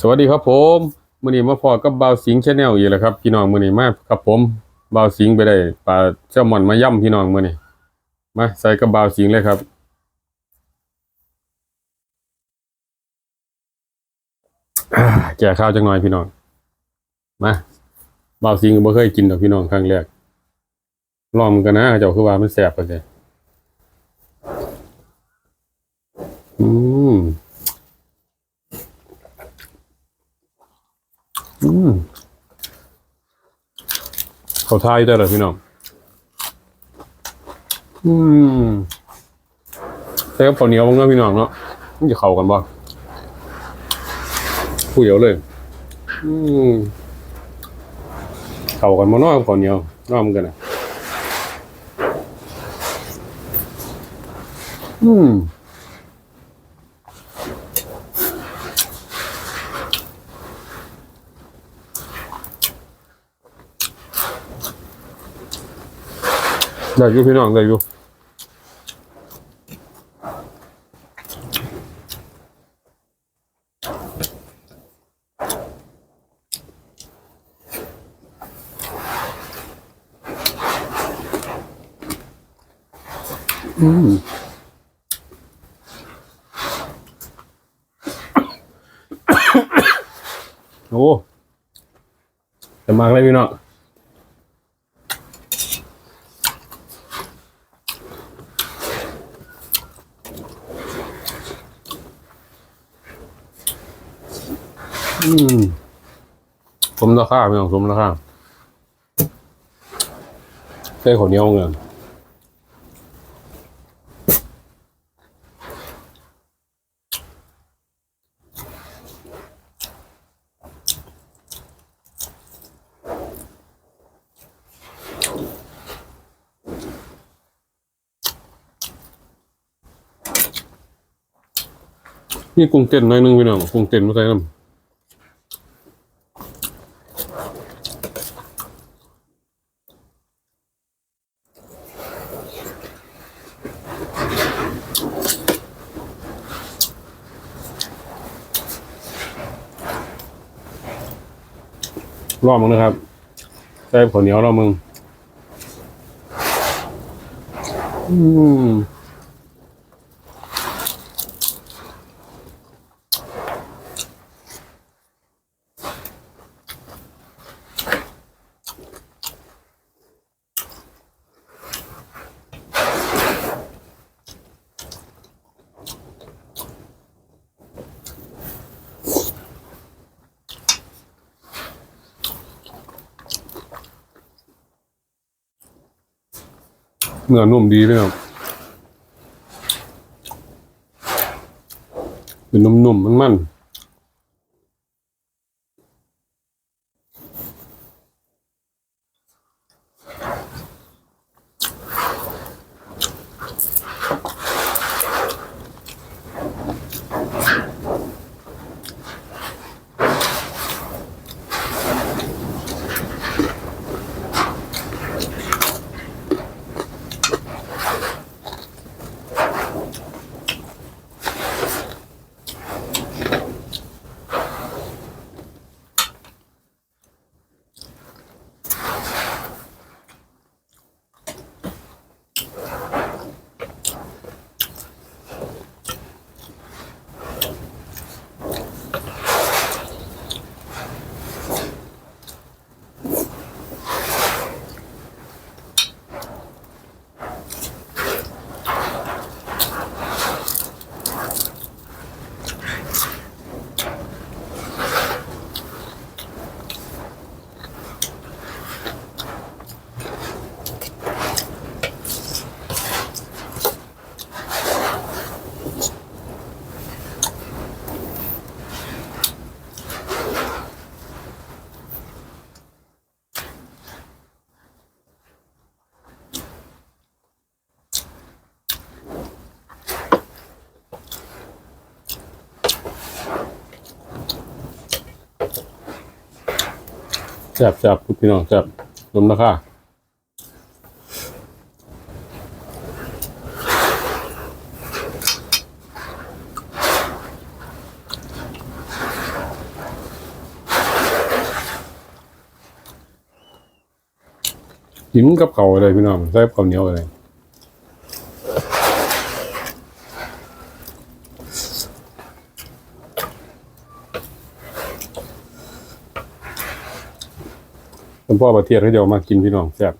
สวัสดีครับผมมื้อนี้มาพอกับบ่าวสิงห์ Channel อีกแล้วครับพี่น้องมื้อนี้มาครับผมบ่าวสิงห์ไปได้ปลาแซลมอนมาย่ำพี่น้องมื้อนี้มาใส่กับบาวสิงห์เลยครับแก่ข้าวจังหน่อยพี่น้องมาบ่าวสิงห์ก็บ่เคยกินดอกพี่น้องครั้งแรกลองมันกันนะเจ้าคือว่ามันแซ่บปานใดอืม อืม เขาทายได้เลยพี่น้อง อืมใส่กับข้าวเหนียวบ้างนะพี่น้องเนาะมันจะเข้ากันบ่ผู้เดียวเลย อืมเข้ากันบ่เน้อกับข้าวเหนียวน้อมนกันนะอืม ได้อยู่พี่น้องได้อยู่อืมโอ้จะมาเลยพี่น้อง อืมสมราคาพี่น้องสมราคาใส่ข้าวเหนียวเงินนี่กุ้งเต้นหน่อยนึงพี่น้องกุ้งเต้นมาใส่น้ำ รอบมึงนะครับใส่ข้าวเหนียวรอบมึง อืม เนื้อนุ่มดีเลยครับเป็นนุ่มๆมันๆ แซบแซบพี่น้องแซ่บนมราคะกินกับเขาอะไรพี่น้องใส่ข้าวเหนียวอะไร หลวงพ่อประเทศให้เดี๋ยวมากินพี่น้องแซ่บ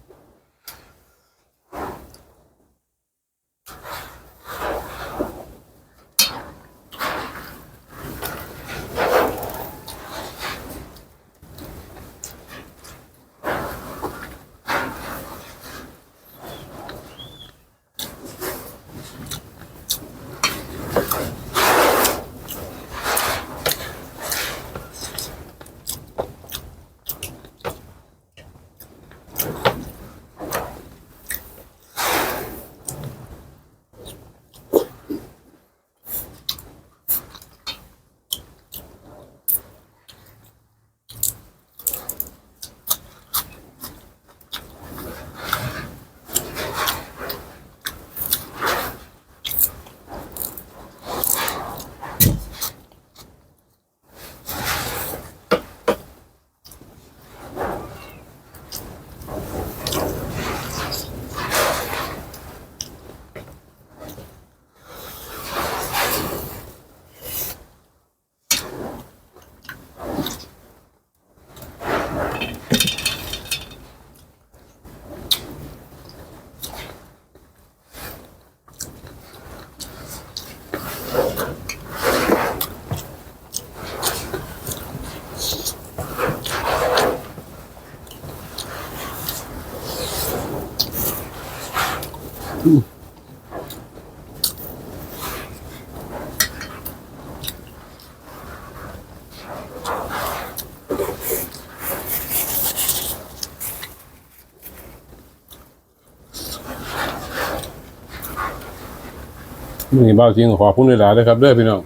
นี่บ่าวสิงขอพุ่นหลายๆนะครับเด้อพี่น้อง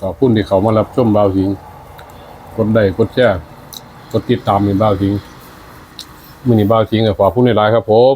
ขอพุ่นที่เขามารับชมบ่าวสิงกดได้กดแชร์กดติดตามในบ่าวสิงมือนี่บ่าวสิงก็ขอพุ่นหลายๆครับผม